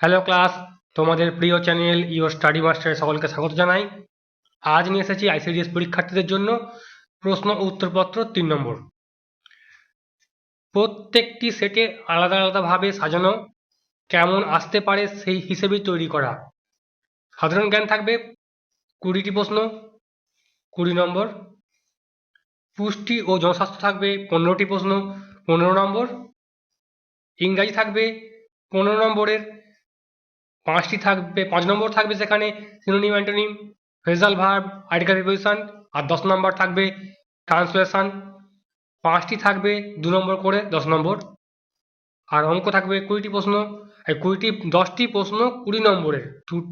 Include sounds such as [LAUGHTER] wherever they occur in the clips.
Hello class তোমাদের প্রিয় channel ইও স্টাডি মাস্টারে সকলকে স্বাগত জানাই। আজ নিয়ে এসেছি আইসিডিএস পরীক্ষার্থীদের জন্য প্রশ্ন উত্তরপত্র তিন নম্বর। প্রত্যেকটি সেটে আলাদা আলাদাভাবে সাজানো, কেমন আসতে পারে সেই হিসেবে তৈরি করা। সাধারণ জ্ঞান থাকবে কুড়িটি প্রশ্ন, কুড়ি নম্বর। পুষ্টি ও জনস্বাস্থ্য থাকবে পনেরোটি প্রশ্ন, পনেরো নম্বর। ইংরাজি থাকবে পনেরো নম্বরের। পাঁচটি থাকবে, পাঁচ নম্বর থাকবে সেখানে synonym antonym phrasal verb article preposition আর দশ নম্বর থাকবে ট্রান্সলেশন পাঁচটি থাকবে, দু নম্বর করে দশ নম্বর। আর অঙ্ক থাকবে কুড়িটি প্রশ্ন এই কুড়িটি, দশটি প্রশ্ন কুড়ি নম্বরের।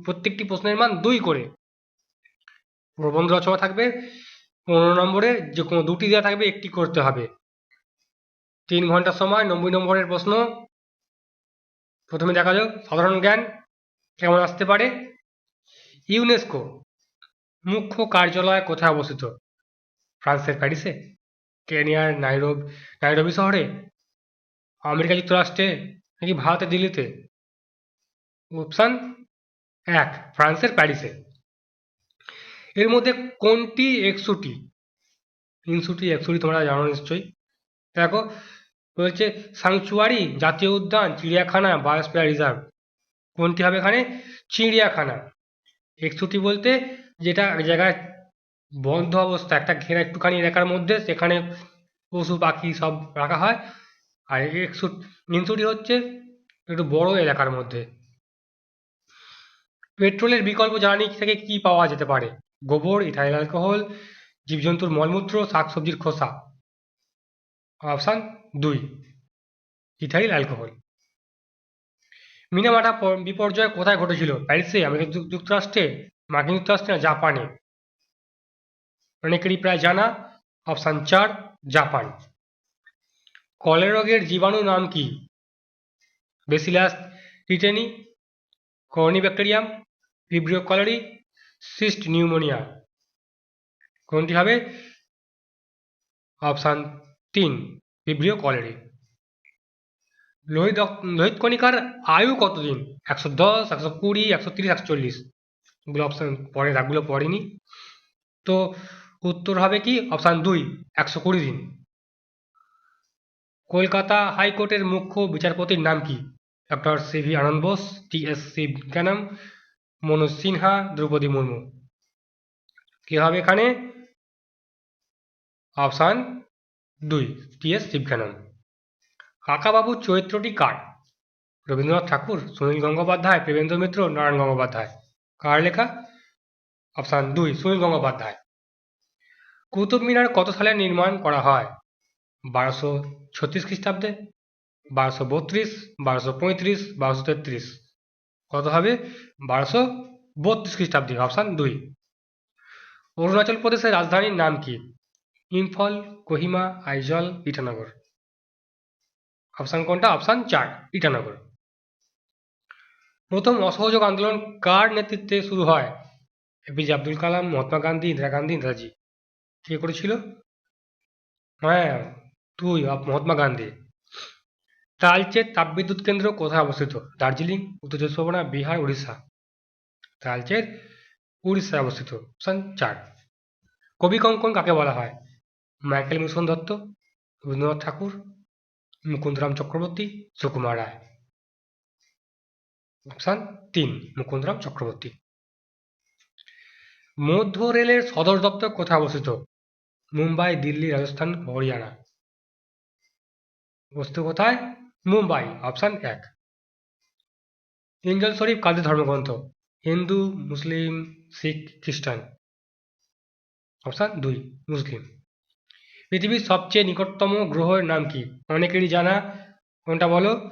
প্রত্যেকটি প্রশ্নের মান দুই করে। প্রবন্ধ রচনা থাকবে, পনেরো নম্বরের যে কোনো দুটি দেওয়া থাকবে, একটি করতে হবে। তিন ঘণ্টা সময়, নব্বই নম্বরের প্রশ্ন। প্রথমে দেখা যাক, সাধারণ জ্ঞান। কেমন আসতে পারে? ইউনেস্কো মুখ্য কার্যালয় কোথায় অবস্থিত? ফ্রান্সের প্যারিসে? কেনিয়ার নাইরোব, নাইরোবি শহরে? আমেরিকা যুক্তরাষ্ট্রে? নাকি ভারতের দিল্লিতে? অপশান এক, ফ্রান্সের প্যারিসে। এর মধ্যে কোনটি একশোটি? তিনশোটি, একশোটি তোমরা জানো নিশ্চয়ই। দেখো, বলছে, সাংচুয়ারি, জাতীয় উদ্যান, চিড়িয়াখানা, বায়োস্ফিয়ার রিজার্ভ। কোনটি হবে এখানে চিড়িয়াখানা। একশোটি বলতে যেটা এক জায়গায় বন্ধ অবস্থা, একটা ঘেরা একটুখানি এলাকার মধ্যে সেখানে পশু পাখি সব রাখা হয়। আর একশো তিনশোটি হচ্ছে একটু বড় এলাকার মধ্যে। পেট্রোলের বিকল্প জ্বালানি থেকে কি পাওয়া যেতে পারে? গোবর, ইথাইল অ্যালকোহল, জীবজন্তুর মলমূত্র, শাকসবজির খোসা। অপশান দুই, ইথাইল অ্যালকোহল। মিনামাটা বিপর্যয় কোথায় ঘটেছিল? প্যারিসে আমেরিকা যুক- যুক্তরাষ্ট্রে, মার্কিন যুক্তরাষ্ট্রে না জাপানে? অনেকেরই প্রায় জানা, অপশান চার, জাপান। কলেরা রোগের জীবাণু নাম কি? বেসিলাস রিটেনি, করনি ব্যাকটেরিয়াম ভিব্রিও কলেরি, সিস্ট নিউমোনিয়া। কোনটি হবে? অপশান তিন ভিব্রিও কলেরি। লোহিত লোহিত কণিকার আয়ু কতদিন? একশো দশ, একশো কুড়ি, একশো তিরিশ, একশো চল্লিশ। এগুলো অপশান পরে, দাগগুলো পড়েনি। তো উত্তর হবে কি? অপশান দুই, একশো কুড়ি দিন। কলকাতা হাইকোর্টের মুখ্য বিচারপতির নাম কি? Doctor C V Ananda Bose T S Sivagnanam Manoj Sinha, Droupadi Murmu. কি হবে এখানে? অপশান দুই টি এস শিবজ্ঞানম কাকাবাবুর চরিত্রটি কার? রবীন্দ্রনাথ ঠাকুর, সুনীল গঙ্গোপাধ্যায়, প্রেমেন্দ্র মিত্র, নারায়ণ গঙ্গোপাধ্যায়। কার লেখা? অপশান দুই, সুনীল গঙ্গোপাধ্যায়। কুতুব মিনার কত সালে নির্মাণ করা হয়? বারোশো ছত্রিশ খ্রিস্টাব্দে, বারোশো বত্রিশ, বারোশো পঁয়ত্রিশ, বারোশো তেত্রিশ। কত হবে? বারোশো বত্রিশ খ্রিস্টাব্দে, অপশান দুই। অরুণাচল প্রদেশের রাজধানীর নাম কি? ইম্ফল, কোহিমা, আইজল, ইটানগর। অপশান কোনটা? অপশান চার, ইটানগর। প্রথম অসহযোগ আন্দোলন কার নেতৃত্বে শুরু হয়? এপিজে আব্দুল কালাম, মহাত্মা গান্ধী, ইন্দিরা গান্ধী ইন্দিরাজি কে করেছিল? হ্যাঁ তুই মহাত্মা গান্ধী। তালচের তাপবিদ্যুৎ কেন্দ্র কোথায় অবস্থিত? দার্জিলিং, উত্তর চব্বিশ পরগনা, বিহার, উড়িষ্যা। তালচের উড়িষ্যায় অবস্থিত। অপশন চার। কবি কঙ্কন কাকে বলা হয়? মাইকেল মিশন দত্ত, রবীন্দ্রনাথ ঠাকুর মুকুন্দরাম চক্রবর্তী সুকুমার রায়। অপশান তিন, মুকুন্দরাম চক্রবর্তী। মধ্য রেলের সদর দপ্তর কোথায় অবস্থিত? মুম্বাই, দিল্লি, রাজস্থান, হরিয়ানা। বস্তু কোথায়? মুম্বাই, অপশান এক। ইঞ্জল শরীফ কাদের ধর্মগ্রন্থ। হিন্দু, মুসলিম, শিখ, খ্রিস্টান। অপশান দুই, মুসলিম। পৃথিবীর সবচেয়ে নিকটতম গ্রহের নাম কি? অনেকেরই জানা, কোনটা বলো?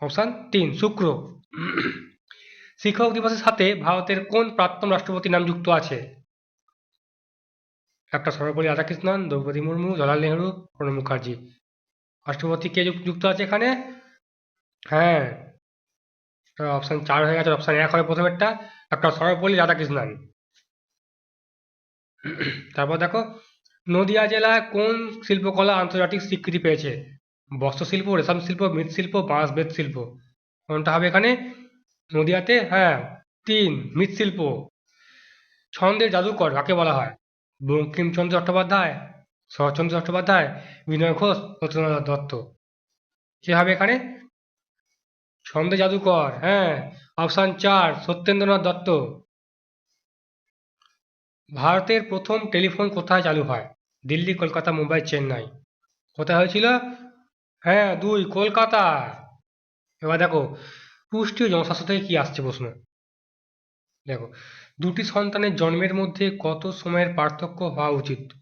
অপশান তিন, শুক্র। শিক্ষক দিবসের সাথে ভারতের কোন প্রাক্তন রাষ্ট্রপতির নাম যুক্ত আছে? ডক্টর সর্বপল্লী রাধাকৃষ্ণন, দ্রৌপদী মুর্মু, জওয়াহরলাল নেহরু, প্রণব মুখার্জি। রাষ্ট্রপতি কে যুক্ত আছে এখানে? হ্যাঁ। অপশন চার হয়ে গেছে, অপশন এক হবে প্রথমেরটা। ডক্টর সর্বপল্লী রাধাকৃষ্ণন। তারপর দেখো নদিয়া জেলায় কোন শিল্পকলা আন্তর্জাতিক স্বীকৃতি পেয়েছে? বস্ত্র শিল্প রেশম শিল্প, মৃৎশিল্প বাঁশ বেত শিল্প কোনটা হবে এখানে? নদিয়াতে? হ্যাঁ তিন, মৃৎশিল্প। ছন্দের জাদুকর কাকে বলা হয়? বঙ্কিমচন্দ্র চট্টোপাধ্যায়, শরৎচন্দ্র চট্টোপাধ্যায়, বিনয় ঘোষ সত্যেন্দ্রনাথ দত্ত। কি হবে এখানে? ছন্দে জাদুকর হ্যাঁ অপশন চার, সত্যেন্দ্রনাথ দত্ত। ভারতের প্রথম টেলিফোন কোথায় চালু হয়? দিল্লি, কলকাতা, মুম্বাই, চেন্নাই। কোথায় হয়েছিল? হ্যাঁ দুই, কলকাতা। এবার দেখো পুষ্টি ও জনস্বাস্থ্য থেকে কি আসছে প্রশ্ন? দেখো, দুটি সন্তানের জন্মের মধ্যে কত সময়ের পার্থক্য হওয়া উচিত?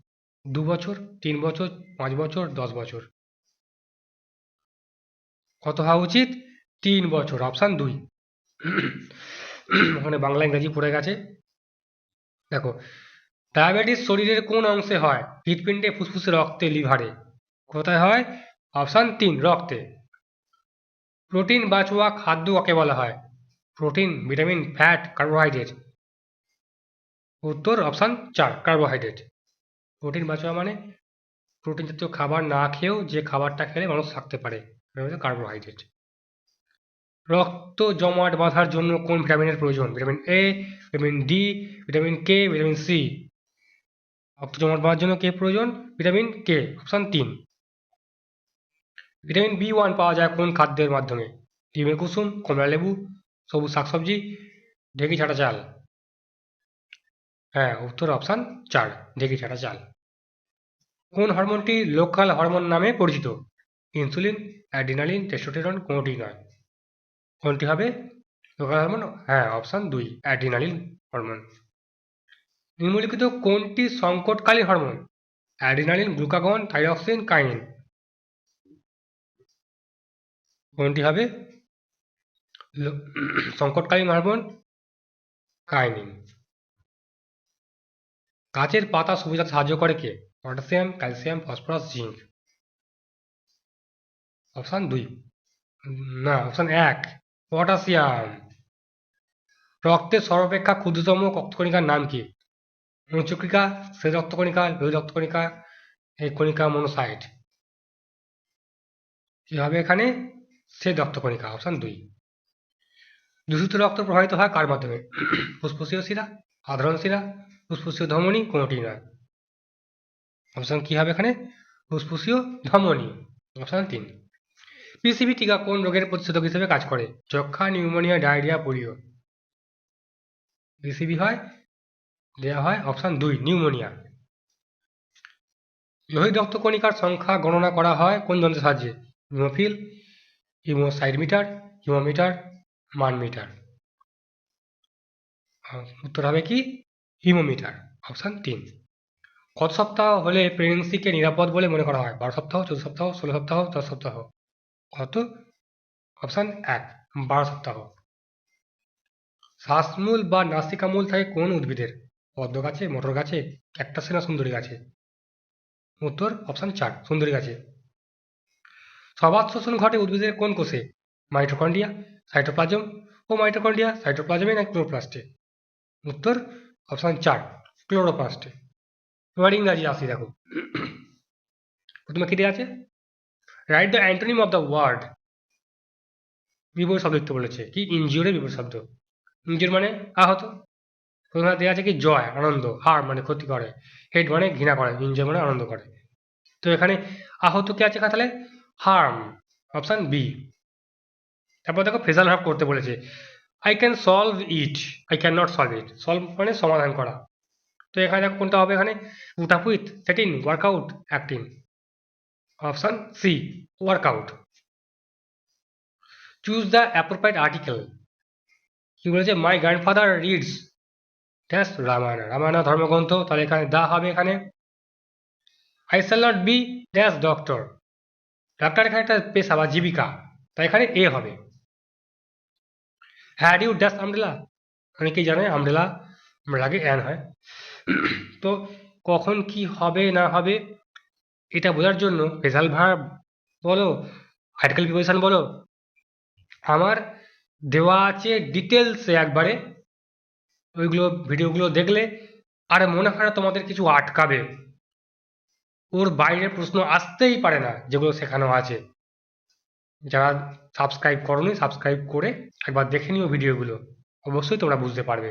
দু বছর, তিন বছর, পাঁচ বছর, দশ বছর? কত হওয়া উচিত? তিন বছর অপশান দুই। [CLEARS THROAT] ওখানে বাংলা, ইংরেজি পড়ে গেছে। দেখো ডায়াবেটিস শরীরের কোন অংশে হয়? হৃৎপিণ্ডে ফুসফুসে রক্তে লিভারে। কোথায় হয়? অপশান তিন, রক্তে। প্রোটিন বাঁচুয়া খাদ্য কাকে বলা হয়? Protein, vitamin, fat, carbohydrate. উত্তর, অপশান চার, কার্বোহাইড্রেট। প্রোটিন বাঁচুয়া মানে প্রোটিন জাতীয় খাবার না খেয়েও যে খাবারটা খেলে মানুষ থাকতে পারে কার্বোহাইড্রেট। রক্ত জমাট বাঁধার জন্য কোন ভিটামিনের প্রয়োজন? Vitamin A vitamin D vitamin K vitamin C রক্ত জমাট বাঁধার জন্য কে প্রয়োজন? Vitamin K? অপশান তিন। ভিটামিন বি ওয়ান পাওয়া যায় কোন খাদ্যের মাধ্যমে? ডিমের কুসুম, কমলা লেবু, সবুজ শাকসবজি, ঢেঁকি ছাটা চাল। হ্যাঁ উত্তর অপশান চার, ঢেঁকি ছাটা চাল। কোন হরমোনটি লোকাল হরমোন নামে পরিচিত? ইনসুলিন অ্যাডিনালিন টেস্টোস্টেরন কোনটি নয়। কোনটি হবে? Local hormone? হ্যাঁ অপশান দুই অ্যাডিনালিন হরমোন। নিম্নলিখিত কোনটি সংকটকালীন hormone? Adrenaline glucagon thyroxine kinin. কোনটি হবে? সংকটকালীন হরমোন, কাইনিন। গাছের পাতা সবুজ সাহায্য করে কে? Potassium, calcium, phosphorus, zinc. Option দুই। না, অপশান এক। পটাশিয়াম। রক্তের সর্বাপেক্ষা ক্ষুদ্রতম রক্তকণিকার নাম কি? অনুচক্রিকা শ্বেত রক্তকণিকা লোহিত রক্তকণিকা এই কণিকা মনোসাইট কি হবে এখানে? শ্বেত রক্তকণিকা অপশান দুই। দূষিত রক্ত প্রবাহিত হয় কার মাধ্যমে? ফুসফুসীয় শিরা, সাধারণ শিরা, ফুসফুসীয় ধমনী, কোনটি নয়। অপশান কি হবে এখানে? ফুসফুসীয় ধমনী অপশান তিন। পিসিবি টিকা কোন রোগের প্রতিষেধক হিসেবে কাজ করে? যক্ষা নিউমোনিয়া, ডায়রিয়া, পোলিও। পিসিবি হয় দেওয়া হয় অপশান দুই, নিউমোনিয়া। লোহিত রক্তকণিকার সংখ্যা গণনা করা হয় কোন যন্ত্রের সাহায্যে? হিমোফিল হিমোসাইডমিটার হিমোমিটার মান মিটার উত্তর হবে কি? হিমোমিটার, অপশান তিন। কত সপ্তাহ হলে প্রেগনেন্সিকে নিরাপদ বলে মনে করা হয়? বারো সপ্তাহ, চোদ্দ সপ্তাহ, ষোলো সপ্তাহ, দশ সপ্তাহ। কত? অপশান এক, বারো সপ্তাহ। শ্বাসমূল বা নাসিকামূল থাকে কোন উদ্ভিদের? পদ্ম গাছে, মটর গাছে ক্যাকটাসে না সুন্দরী গাছে। উত্তর অপশান চার, সুন্দরী গাছে। সবাত শোষণ ঘটে উদ্ভিদের কোন কোষে? মাইটোকন্ড্রিয়া সাইটোপ্লাজম ও মাইটোকন্ড্রিয়া সাইটোপ্লাজমে না ক্লোরোপ্লাস্টে উত্তর অপশান চার ক্লোরোপ্লাস্টে এবার ইংরাজি আসি, দেখো। প্রথমে কি দেওয়া আছে? Write the antonym of the word বিপরীত শব্দ লিখতে বলেছে। কি? ইনজিওরের বিপরীত শব্দ। ইনজিওর মানে আহত। প্রথমে দেওয়া আছে কি জয়, আনন্দ, হার মানে ক্ষতি করে হেড মানে ঘৃণা করে ইনজয় মানে আনন্দ করে। তো এখানে আহত কে আছে তাহলে? Harm, option B. তারপর দেখো ফ্রেজাল ভার্ব করতে বলেছে। I can solve it I can not solve it solve মানে সমাধান করা। তো এখানে দেখো কোনটা হবে এখানে? With setting work out acting option C work out choose the appropriate article কি বলেছে? My grandfather reads dash Ramayana Ramayana ধর্মগ্রন্থ তাহলে এখানে দা হবে এখানে। I shall not be dash doctor doctor এখানে একটা পেশা বা জীবিকা, তাই এখানে এ হবে। হ্যাড ইউ ড্যাশ আমরেলা অনেকেই জানে আমরেলা লাগে অ্যান হয়। [CLEARS THROAT] তো কখন কি হবে, না হবে, এটা বোঝার জন্য ফেজাল ভার্ব বলো আর্টিকেল প্রিপোজিশন বলো, আমার দেওয়া আছে ডিটেলসে একবারে। ওইগুলো ভিডিওগুলো দেখলে আর মনে হয় না তোমাদের কিছু আটকাবে। ওর বাইরে প্রশ্ন আসতেই পারে না যেগুলো শেখানো আছে। যারা সাবস্ক্রাইব করনি সাবস্ক্রাইব করে একবার দেখে নিও ভিডিওগুলো। অবশ্যই তোমরা বুঝতে পারবে।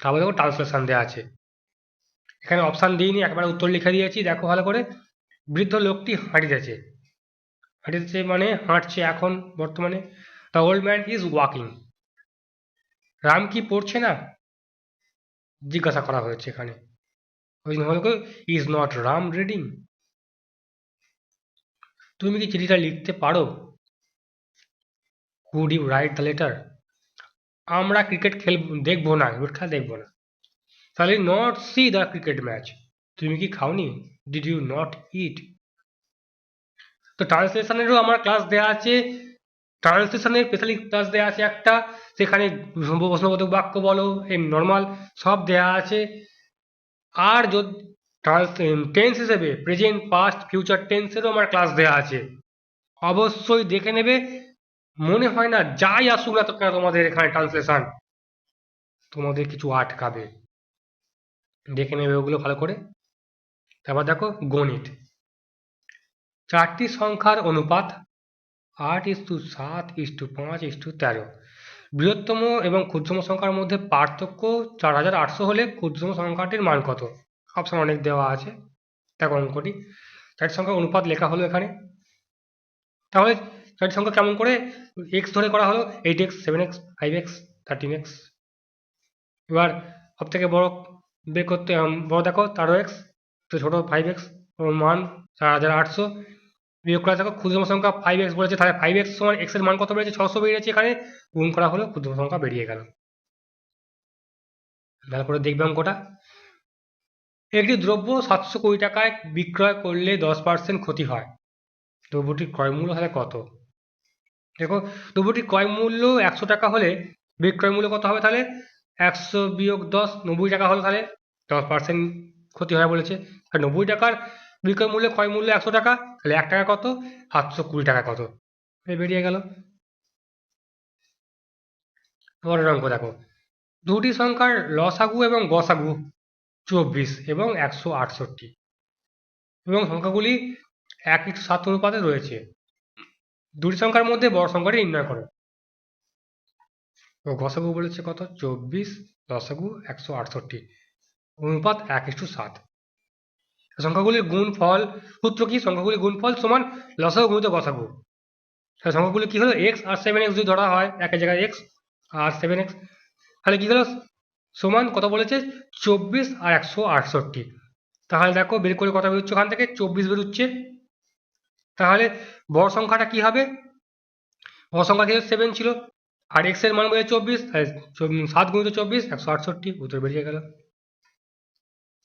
তারপর দেখো ট্রান্সলেশন দেওয়া আছে। এখানে অপশান দিইনি, একবার উত্তর লিখে দিয়েছি, দেখো ভালো করে। বৃদ্ধ লোকটি হাঁটিতেছে। হাঁটিতেছে মানে হাঁটছে এখন বর্তমানে। The old man is walking Ram কি পড়ছে না? জিজ্ঞাসা করা হয়েছে এখানে। ইজ নট রাম রিডিং তুমি কি চিঠিটা লিখতে পারো? Could you write the letter আমরা ক্রিকেট খেল, দেখব না ক্রিকেট খেলা দেখব না। তাহলে not see the cricket match তুমি কি খাওনি? ডিড ইউ নট ইট তো ট্রান্সলেশনেরও আমার ক্লাস দেওয়া আছে ট্রান্সলেশনের স্পেশালি ক্লাস দেওয়া আছে একটা, সেখানে প্রশ্নবোধক বাক্য বলো, এই নর্মাল সব দেওয়া আছে। আর যদি টেন্স হিসেবে প্রেজেন্ট পাস্ট ফিউচার টেন্সেরও আমার ক্লাস দেওয়া আছে। অবশ্যই দেখে নেবে, মনে হয় না যাই আসুক না তো কেন তোমাদের এখানে ট্রান্সলেশন তোমাদের কিছু আটকাবে। দেখে নেবে ওগুলো ভালো করে। তারপর দেখো গণিত। চারটি সংখ্যার অনুপাত আট ইস টু সাত ইস টু পাঁচ ইস টু তেরো। বৃহত্তম এবং ক্ষুদ্রতম সংখ্যার মধ্যে পার্থক্য চার হাজার আটশো হলে ক্ষুদ্রতম সংখ্যাটির মান কত? অপশন অনেক দেওয়া আছে। দেখো অঙ্কটি। চারটি সংখ্যার অনুপাত লেখা হলো এখানে। তাহলে চারটি সংখ্যা কেমন করে? এক্স ধরে করা হলো eight X seven X five X thirteen X এবার সব থেকে বড় বের করতে বড় দেখো তেরো এক্স তো ছোটো ফাইভ এক্স মান চার হাজার আটশো। বিয়োগ করা দেখো ক্ষুদ্রতম সংখ্যা ফাইভ এক্স বলেছে, তাহলে ফাইভ এক্স সমান এক্সের মান কত বেড়েছে? ছশো বেড়েছে এখানে, গুণ করা হলো ক্ষুদ্রতম সংখ্যা বেরিয়ে গেল। তারপরে দেখবে অঙ্কটা। একটি দ্রব্য সাতশো কোটি টাকায় বিক্রয় করলে দশ পার্সেন্ট ক্ষতি হয়। দ্রব্যটির ক্রয় মূল্য তাহলে কত? দেখো, দ্রব্যটির ক্রয় মূল্য একশো টাকা হলে বিক্রয় মূল্য কত হবে তাহলে? একশো বিয়োগ দশ, নব্বই টাকা হলে তাহলে দশ পার্সেন্ট ক্ষতি হয় বলেছে। আর নব্বই টাকার বিক্রয় মূল্য ক্রয় মূল্য একশো টাকা তাহলে এক টাকা কত? সাতশো কুড়ি টাকা কত? বেরিয়ে গেল। পরের অঙ্ক দেখো। দুটি সংখ্যার লসাগু এবং গসাগু চব্বিশ এবং একশো আটষট্টি। এবং সংখ্যাগুলি এক ইস্টু সাত অনুপাতে রয়েছে। দুটি সংখ্যার মধ্যে বড় সংখ্যাটি নির্ণয় করো। তো গসাগু বলেছে কত? চব্বিশ, লসাগু একশো আটষট্টি। অনুপাত এক ইস্টু সাত। সংখ্যাগুলির গুণ, ফল, সূত্র কি? সংখ্যাগুলির গুণফল সমান লসাগু গুণিত গসাগু। তাহলে সংখ্যাগুলি কি হলো? এক্স আর সেভেন এক্স যদি ধরা হয় একের জায়গায় এক্স আর সেভেন এক্স তাহলে কি হলো? সমান কত বলেছে? চব্বিশ আর একশো আটষট্টি। তাহলে দেখো, বের করে কত বেরোচ্ছে ওখান থেকে, চব্বিশ বেরোচ্ছে। তাহলে বড় সংখ্যাটা কি হবে? বড় সংখ্যা কি সেভেন ছিল। আর এক্সের মান বলে চব্বিশ সাত গুণিত চব্বিশ, একশো আটষট্টি, উত্তর বেরিয়ে গেল।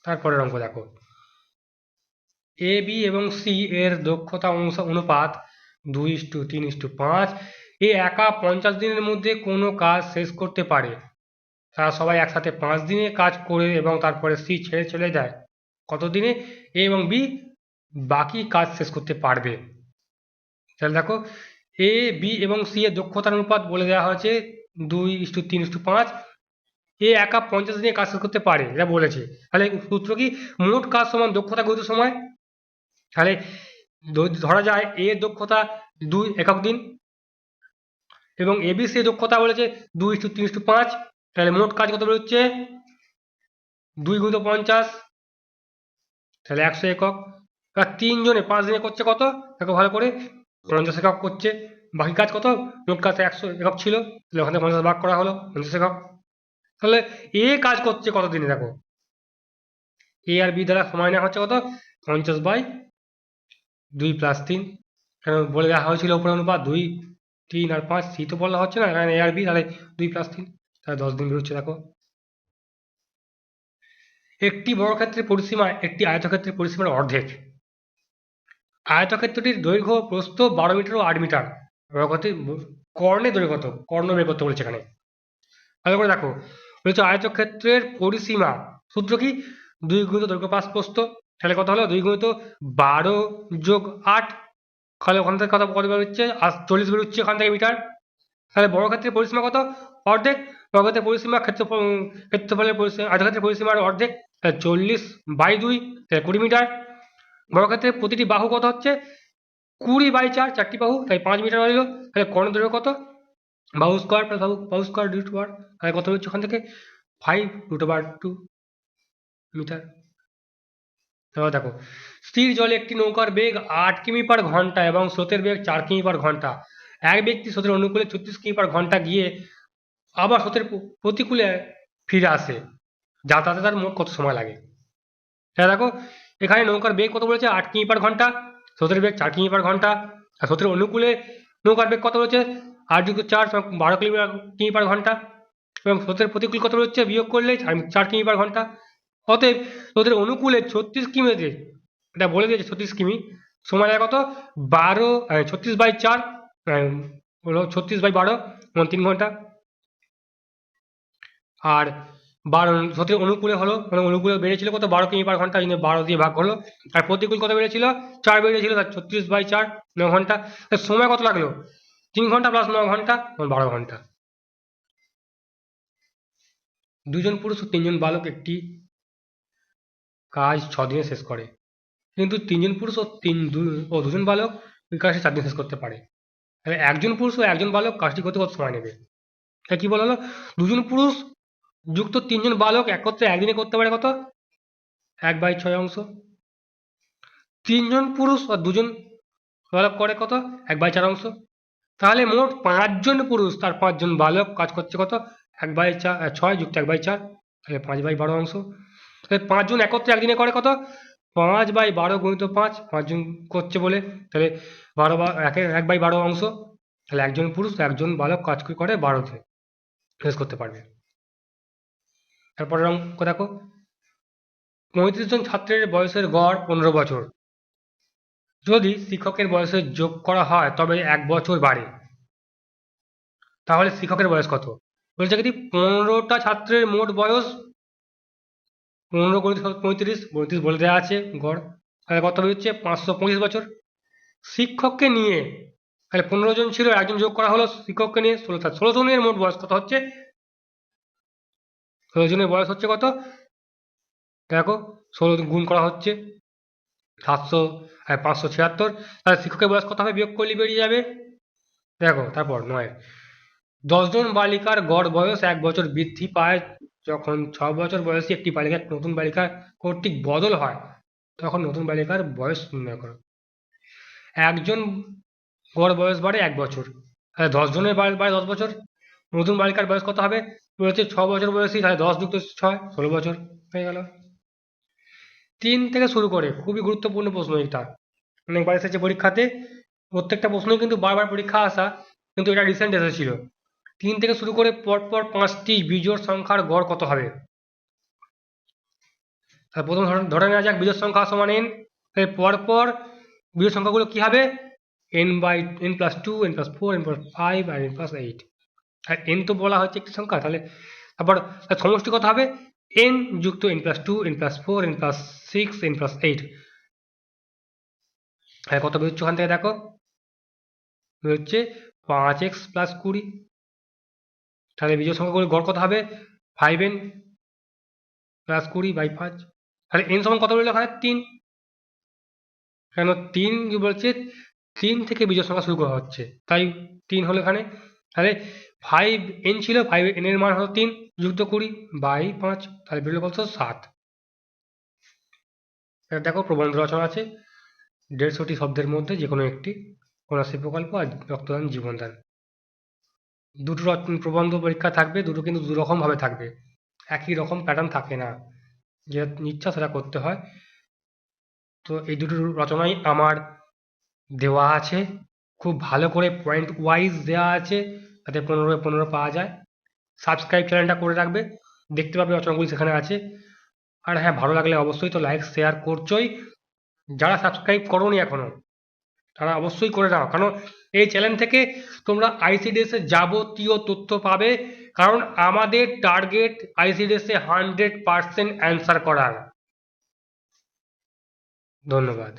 তারপরের অঙ্ক দেখো। এ বি এবং সি এর দক্ষতা অনুসা- অনুপাত দুই ইস্টু, তিন ইস্টু পাঁচ। এ একা পঞ্চাশ দিনের মধ্যে কোনো কাজ শেষ করতে পারে। তারা সবাই একসাথে পাঁচ দিনে কাজ করে এবং তারপরে সি ছেড়ে চলে যায়। কত দিনে? এ এবং বি বাকি কাজ শেষ করতে পারবে। তাহলে দেখো এ বি এবং সি এর দক্ষতার অনুপাত বলে দেওয়া হয়েছে দুই ইস্টু, তিন ইস্টু পাঁচ। এ একা পঞ্চাশ দিনে কাজ শেষ করতে পারে, এটা বলেছে। তাহলে সূত্র কি? মোট কাজ সমান দক্ষতা গত সময়। তাহলে ধরা যায় এ দক্ষতা দুই একক দিন এবং এবিসি দক্ষতা বলেছে দুই ইস্টু তিন ইস্টু পাঁচ। তাহলে মোট কাজ কত বেরোচ্ছে? দুই গুণিত পঞ্চাশ, তাহলে একশো একক। এবার তিনজনে পাঁচ দিনে করছে কত? দেখো ভালো করে, পঞ্চাশ একক করছে। বাকি কাজ কত? মোট কাজ একশো একক ছিল। তাহলে ওখানে পঞ্চাশ ভাগ করা হলো, পঞ্চাশ একক। তাহলে এ কাজ করছে কত দিনে দেখো? এ আর বি দ্বারা সময় নেওয়া হচ্ছে কত? পঞ্চাশ বাই দুই প্লাস তিন। কেন বলে দেওয়া হয়েছিল উপরে অনুপাত? দুই, তিন আর পাঁচ, সি তো বলা হচ্ছে না। এখানে এ আর বি তাহলে দুই প্লাস তিন। তাহলে দশ দিন বেরোচ্ছে, দেখো। একটি বর্গক্ষেত্রের পরিসীমা, একটি আয়তক্ষেত্রের পরিসীমার অর্ধেক। আয়তক্ষেত্রটির দৈর্ঘ্য, প্রস্থ বারো মিটার ও আট মিটার। বর্গক্ষেত্রের কর্ণে দৈর্ঘ্য কর্ণ বের করতে বলেছে এখানে। ভালো করে দেখো। বলেছে আয়তক্ষেত্রের পরিসীমা। সূত্র কি? দুই গুণিত দৈর্ঘ্য পাঁচ প্রস্থ। তাহলে কত হলো? দুই গুণিত বারো যোগ আট, তাহলে ওখান থেকে কত কত বেরোচ্ছে আর চল্লিশ বেরোচ্ছে ওখান থেকে মিটার। তাহলে বড় ক্ষেত্রের পরিসীমা কত? অর্ধেক বর্গক্ষেত্রের পরিসীমা ক্ষেত্র ক্ষেত্রফলের পরিসীমা আয়তক্ষেত্রের পরিসীমার অর্ধেক, তাহলে চল্লিশ বাই দুই, তাহলে কুড়ি মিটার। বড় ক্ষেত্রে প্রতিটি বাহু কত হচ্ছে? কুড়ি বাই চার, চারটি বাহু তাই পাঁচ মিটার হলো তাহলে কর্ণ দৈর্ঘ্য কত? বাহু স্কোয়ার প্লাস বাহু বাহু স্কোয়ার রুট ওয়ার তাহলে কত হচ্ছে ওখান থেকে? Five root over two metre. দেখো, স্থির জলে একটি নৌকার বেগ আট কিমি পার ঘণ্টা এবং স্রোতের বেগ চার কিমি পার ঘণ্টা। এক ব্যক্তি স্রোতের অনুকূলে ছত্রিশ কিমি পার ঘণ্টা গিয়ে আবার স্রোতের প্রতিকূলে ফিরে আসে যাতায়াতে তার মোট কত সময় লাগে? হ্যাঁ দেখো, এখানে নৌকার বেগ কত বলেছে? আট কিমি পার ঘণ্টা, স্রোতের বেগ চার কিমি পার ঘণ্টা, আর স্রোতের অনুকূলে নৌকার বেগ কত বলেছে? আট যুক্ত চার বারো কিমি কিমি পার ঘণ্টা, এবং স্রোতের প্রতিকূল কত হচ্ছে বিয়োগ করলে চার কিমি পার ঘণ্টা। অতএব তোদের অনুকূলে ছত্রিশ কিমিতে এটা বলে দিয়েছে ছত্রিশ কিমি, সময় লাগে কত? বারো ছত্রিশ বাই চার হলো ছত্রিশ বাই বারো মানে তিন ঘণ্টা। আর বারো সত্যি অনুকূলে হলো মানে অনুকূলে বেড়েছিল কত? বারো কিমি পার ঘণ্টা জন্য বারো দিয়ে ভাগ হলো। আর প্রতিকূল কত বেড়েছিল? চার বেড়েছিল, তার ছত্রিশ বাই চার, ন ঘণ্টা। সময় কত লাগল? তিন ঘণ্টা প্লাস ন ঘণ্টা মানে বারো ঘণ্টা। দুজন পুরুষ ও তিনজন বালক একটি কাজ ছ দিনে শেষ করে। কিন্তু তিনজন পুরুষ ও তিন ও দুজন বালক ওই কাজটি চার দিন শেষ করতে পারে। তাহলে একজন পুরুষ ও একজন বালক কাজটি করতে কত সময় নেবে? তাই কি বলা দুজন পুরুষ যুক্ত তিনজন বালক একত্রে একদিনে করতে পারে কত? এক বাই ছয় অংশ। তিনজন পুরুষ আর দুজন বালক করে কত? এক বাই চার অংশ। তাহলে মোট পাঁচজন পুরুষ তার পাঁচজন বালক কাজ করছে কত? এক বাই চার ছয় যুক্ত এক বাই চার, তাহলে পাঁচ বাই বারো অংশ। পাঁচজন একত্রে একদিনে করে কত? পাঁচ বাই বারো গুণিত পাঁচ, পাঁচজন করছে বলে। তাহলে বারো এক এক বাই বারো অংশ। তাহলে একজন পুরুষ, একজন বালক কাজ করে বারোতে শেষ করতে পারবে। তারপরের অঙ্ক দেখো। পঁয়ত্রিশ জন ছাত্রের বয়সের গড় পনেরো বছর। যদি শিক্ষকের বয়সের যোগ করা হয়, তবে এক বছর বাড়ে। তাহলে শিক্ষকের বয়স কত? বলছে কি? পনেরোটা ছাত্রের মোট বয়স পনেরো করে পঁয়ত্রিশ পঁয়ত্রিশ বলে দেওয়া আছে, গড়। তাহলে কত হচ্ছে? পাঁচশো পঁচিশ বছর। শিক্ষককে নিয়ে, তাহলে পনেরো জন ছিল, একজন যোগ করা হলো শিক্ষককে নিয়ে ষোলো। ষোলো জনের মোট বয়স কত হচ্ছে? ষোলো জনের বয়স হচ্ছে কত? দেখো, ষোলো গুণ করা হচ্ছে সাতশো, আর পাঁচশো ছিয়াত্তর। তাহলে শিক্ষকের বয়স কত হবে? বিয়োগ করলে বেরিয়ে যাবে। দেখো, তারপর নয়। দশজন বালিকার গড় বয়স এক বছর বৃদ্ধি পায় যখন ছ বছর বয়সী একটি বালিকা নতুন বালিকার কর্তৃক বদল হয়, তখন নতুন বালিকার বয়স নির্ণয় করো। একজন গড় বয়স বাড়ে এক বছর। তাহলে দশ জনের বাড়ে দশ বছর। নতুন বালিকার বয়স কত হবে? বলেছে ছ বছর বয়সী, তাহলে দশ যুক্ত ছয়, ষোলো বছর হয়ে গেল। তিন থেকে শুরু করে, খুবই গুরুত্বপূর্ণ প্রশ্ন এটা। অনেকবার এসেছে পরীক্ষাতে প্রত্যেকটা প্রশ্নই কিন্তু বারবার পরীক্ষা আসা, কিন্তু এটা রিসেন্ট এসেছিল। তিন থেকে শুরু করে পরপর পাঁচটি বিজোড় সংখ্যার গড় কত হবে? প্রথম ধরে- নেওয়া যাক বিজোড় সংখ্যা সমান এন পরপর বিজোড় সংখ্যাগুলো কি হবে? N by N plus two N plus four N plus five R N plus eight আর এন তো বলা হচ্ছে একটি সংখ্যা, তাহলে তারপর তার সমষ্টি কত হবে? এন যুক্ত N plus two N plus four N plus six N plus eight হ্যাঁ কত বেরোচ্ছে ওখান থেকে দেখো? বেরোচ্ছে পাঁচ এক্স প্লাস কুড়ি। তাহলে বিজয় সংখ্যাগুলোর গড় কত হবে ফাইভ এন প্লাস কুড়ি বাই পাঁচ। তাহলে এন সমান কত বেরোলো এখানে তিন। কেন তিন কি বলছে? তিন থেকে বিজয় সংখ্যা শুরু করা হচ্ছে। তাই তিন হলো এখানে। তাহলে ফাইভ এন ছিল ফাইভ এন এর মান হলো তিন, যুক্ত কুড়ি বাই পাঁচ। তাহলে বেরোলো কত? সাত। দেখো প্রবন্ধ রচনা আছে। দেড়শোটি শব্দের মধ্যে যে কোনো একটি কন্যাশ্রী প্রকল্প আর রক্তদান জীবনদান। দুটো প্রবন্ধ পরীক্ষা থাকবে, দুটো কিন্তু দু রকম ভাবে থাকবে। একই রকম প্যাটার্ন থাকে না। যে ইচ্ছা সেটা করতে হয়। তো এই দুটো রচনাই আমার দেওয়া আছে। খুব ভালো করে পয়েন্ট ওয়াইজ দেওয়া আছে, যাতে পনেরো পনেরো পাওয়া যায়। সাবস্ক্রাইব চ্যানেলটা করে রাখবে। দেখতে পাবে রচনাগুলি সেখানে আছে। আর হ্যাঁ ভালো লাগলে অবশ্যই তো লাইক শেয়ার করছোই। যারা সাবস্ক্রাইব করোনি এখনও তারা অবশ্যই করে নাও কারণ এই চ্যানেল থেকে তোমরা আইসিডিএস এর যাবতীয় তথ্য পাবে। কারণ আমাদের target ICDS hundred percent answer করার। ধন্যবাদ।